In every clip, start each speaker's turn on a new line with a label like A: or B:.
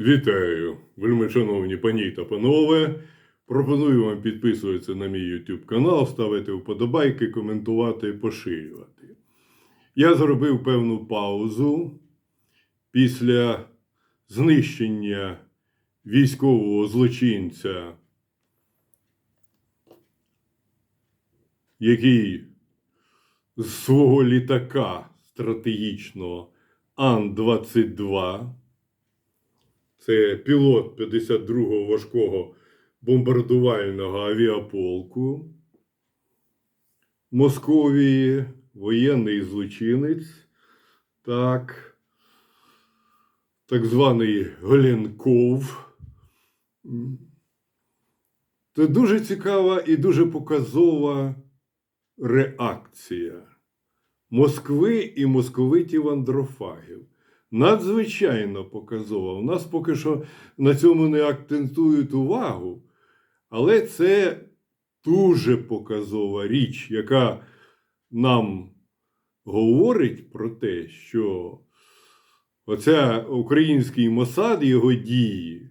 A: Вітаю, вельми шановні пані та панове. Пропоную вам підписуватися на мій YouTube канал, ставити вподобайки, коментувати, поширювати. Я зробив певну паузу після знищення військового злочинця, який з свого літака стратегічного Ан-22 це пілот 52-го важкого бомбардувального авіаполку. Московії, воєнний злочинець, так, так званий Голенков. Це дуже цікава і дуже показова реакція Москви і московитів андрофагів надзвичайно показова. У нас поки що на цьому не акцентують увагу, але це дуже показова річ, яка нам говорить про те, що оця український Мосад, його дії,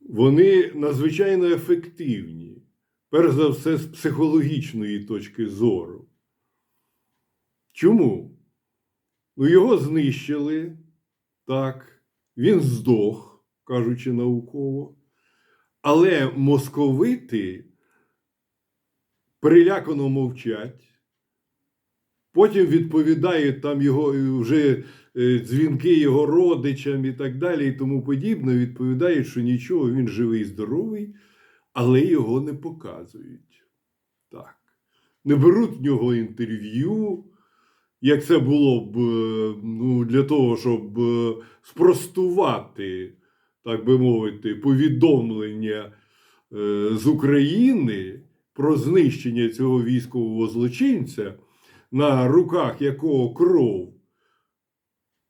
A: вони надзвичайно ефективні, перш за все, з психологічної точки зору. Чому? Ну, його знищили, так, він здох, кажучи науково. Але московити перелякано мовчать. Потім відповідають там його е, вже е, дзвінки його родичам і так далі, і тому подібне. Відповідають, що нічого, він живий, здоровий, але його не показують. Так. Не беруть в нього інтерв'ю як це було б е, ну, для того, щоб е, спростувати, так би мовити, повідомлення е, з України про знищення цього військового злочинця, на руках якого кров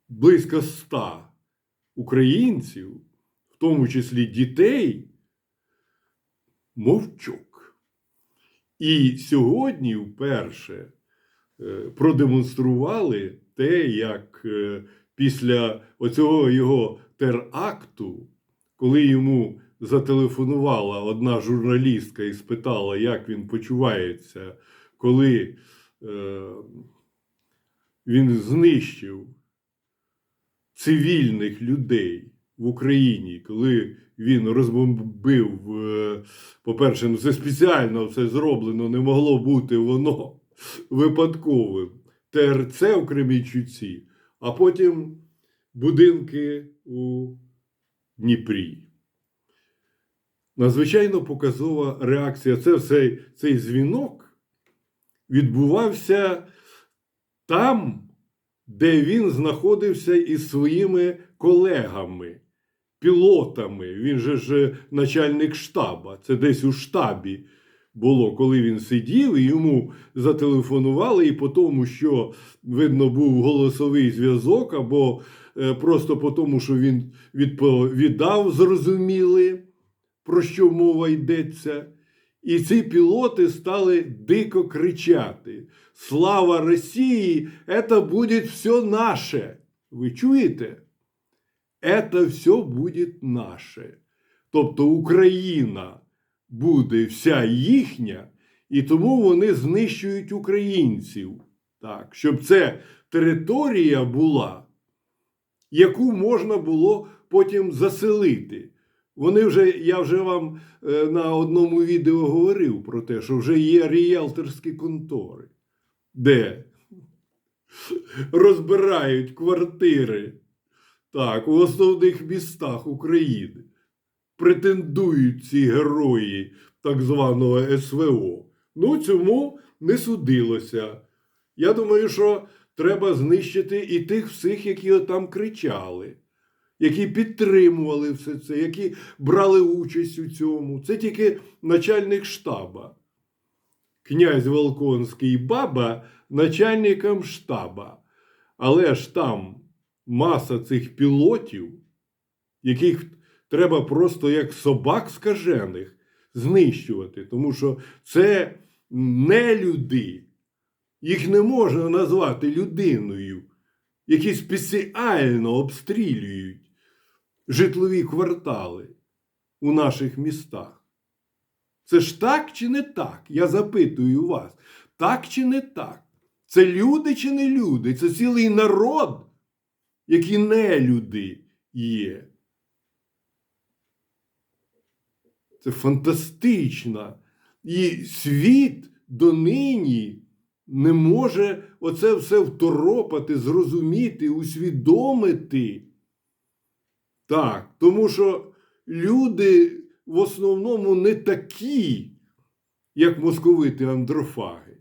A: близько ста українців, в тому числі дітей, мовчок. І сьогодні вперше. Е, продемонстрували те, як е, після оцього його теракту, коли йому зателефонувала одна журналістка і спитала, як він почувається, коли е, він знищив цивільних людей в Україні, коли він розбомбив, по-перше, ну це спеціально все зроблено, не могло бути воно випадковим ТРЦ у Кремічуці, а потім будинки у Дніпрі. Надзвичайно показова реакція. Це все, цей дзвінок відбувався там, де він знаходився із своїми колегами, пілотами. Він же ж начальник штаба, це десь у штабі було, коли він сидів, і йому зателефонували, і по тому, що видно, був голосовий зв'язок, або е, просто по тому, що він відповідав, зрозуміли, про що мова йдеться. І ці пілоти стали дико кричати: Слава Росії! Це буде все наше. Ви чуєте? Це все буде наше. Тобто Україна буде вся їхня, і тому вони знищують українців. Так, Щоб це територія була, яку можна було потім заселити. Вони вже, я вже вам е, на одному відео говорив про те, що вже є ріелторські контори, де розбирають квартири так, у основних містах України претендують ці герої так званого СВО. Ну, цьому не судилося. Я думаю, що треба знищити і тих всіх, які там кричали, які підтримували все це, які брали участь у цьому. Це тільки начальник штаба. Князь Волконський баба начальником штаба. Але ж там маса цих пілотів, яких треба просто як собак скажених знищувати, тому що це не люди. Їх не можна назвати людиною, які спеціально обстрілюють житлові квартали у наших містах. Це ж так чи не так? Я запитую вас, так чи не так? Це люди чи не люди? Це цілий народ, які не люди є. Це фантастична. І світ донині не може оце все второпати, зрозуміти, усвідомити. Так, тому що люди в основному не такі, як московити Андрофаги.